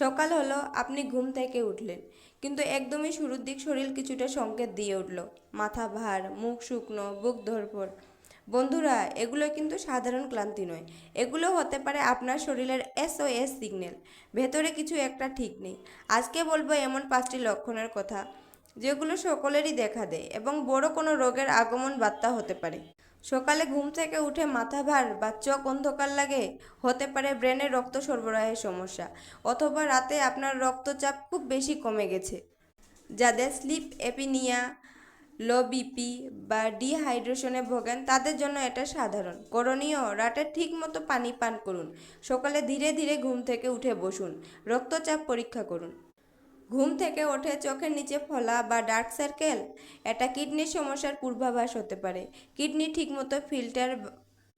সকাল হলো, আপনি ঘুম থেকে উঠলেন। কিন্তু একদমই শুরুর দিক শরীর কিছুটা সংকেত দিয়ে উঠল। মাথা ভার, মুখ শুকনো, বুক ধরপড় বন্ধুরা, এগুলো কিন্তু সাধারণ ক্লান্তি নয়। এগুলো হতে পারে আপনার শরীরের এসওএস সিগন্যাল ভেতরে কিছু একটা ঠিক নেই। আজকে বলব এমন পাঁচটি লক্ষণের কথা, যেগুলো সকলেরই দেখা দেয় এবং বড় কোনো রোগের আগমন বার্তা হতে পারে। সকালে ঘুম থেকে উঠে মাথা ভার বা চোখ অন্ধকার লাগে, হতে পারে ব্রেনের রক্ত সরবরাহের সমস্যা, অথবা রাতে আপনার রক্তচাপ খুব বেশি কমে গেছে। যাদের স্লিপ এপিনিয়া, লো বিপি বা ডিহাইড্রেশনে ভোগেন, তাদের জন্য এটা সাধারণ। করণীয়, রাতে ঠিক মতো পানি পান করুন। সকালে ধীরে ধীরে ঘুম থেকে উঠে বসুন। রক্তচাপ পরীক্ষা করুন। ঘুম থেকে ওঠে চোখের নিচে ফলা বা ডার্ক সার্কেল। এটা কিডনির সমস্যার পূর্বাভাস হতে পারে। কিডনি ঠিকমতো ফিল্টার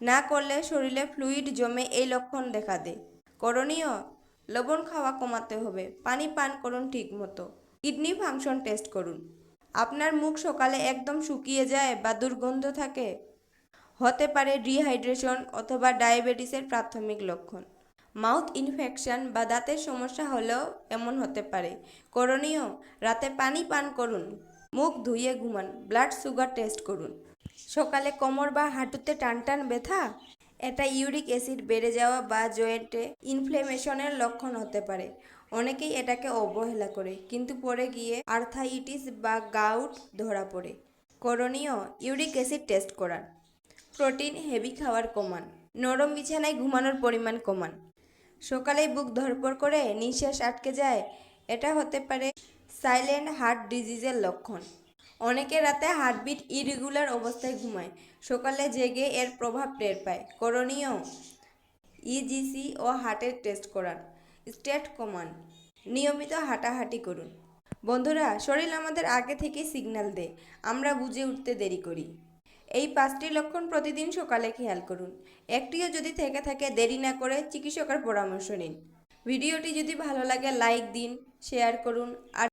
না করলে শরীরে ফ্লুইড জমে এই লক্ষণ দেখা দেয়। করণীয়, লবণ খাওয়া কমাতে হবে। পানি পান করুন ঠিকমতো। কিডনি ফাংশন টেস্ট করুন। আপনার মুখ সকালে একদম শুকিয়ে যায় বা দুর্গন্ধ থাকে। হতে পারে ডিহাইড্রেশন অথবা ডায়াবেটিসের প্রাথমিক লক্ষণ। মাউথ ইনফেকশন বা দাঁতের সমস্যা হলেও এমন হতে পারে। করণীয়, রাতে পানি পান করুন, মুখ ধুয়ে ঘুমান ব্লাড সুগার টেস্ট করুন। সকালে কোমর বা হাঁটুতে টান টান ব্যথা? এটা ইউরিক অ্যাসিড বেড়ে যাওয়া বা জয়েন্টে ইনফ্লেমেশনের লক্ষণ হতে পারে। অনেকেই এটাকে অবহেলা করে, কিন্তু পরে গিয়ে আর্থাইটিস বা গাউট ধরা পড়ে। করণীয়, ইউরিক অ্যাসিড টেস্ট করান। প্রোটিন হেভি খাওয়ার কমান, নরম বিছানায় ঘুমানোর পরিমাণ কমান। সকালে বুক ধরপড় করে নিঃশ্বাস আটকে যায়। এটা হতে পারে সাইলেন্ট হার্ট ডিজিজের লক্ষণ। অনেকে রাতে হার্টবিট ইরেগুলার অবস্থায় ঘুমায়। সকালে জেগে এর প্রভাব টের পায়। করণীয়, ইজিসি ও হার্টের টেস্ট করান। স্টেট কমান নিয়মিত হাঁটাহাঁটি করুন। বন্ধুরা, শরীর আমাদের আগে থেকেই সিগন্যাল দেয়। আমরা বুঝে উঠতে দেরি করি। এই পাঁচটি লক্ষণ প্রতিদিন সকালে খেয়াল করুন। একটিও যদি থেকে থাকে, দেরি না করে চিকিৎসকের পরামর্শ নিন। ভিডিওটি যদি ভালো লাগে, লাইক দিন, শেয়ার করুন, আর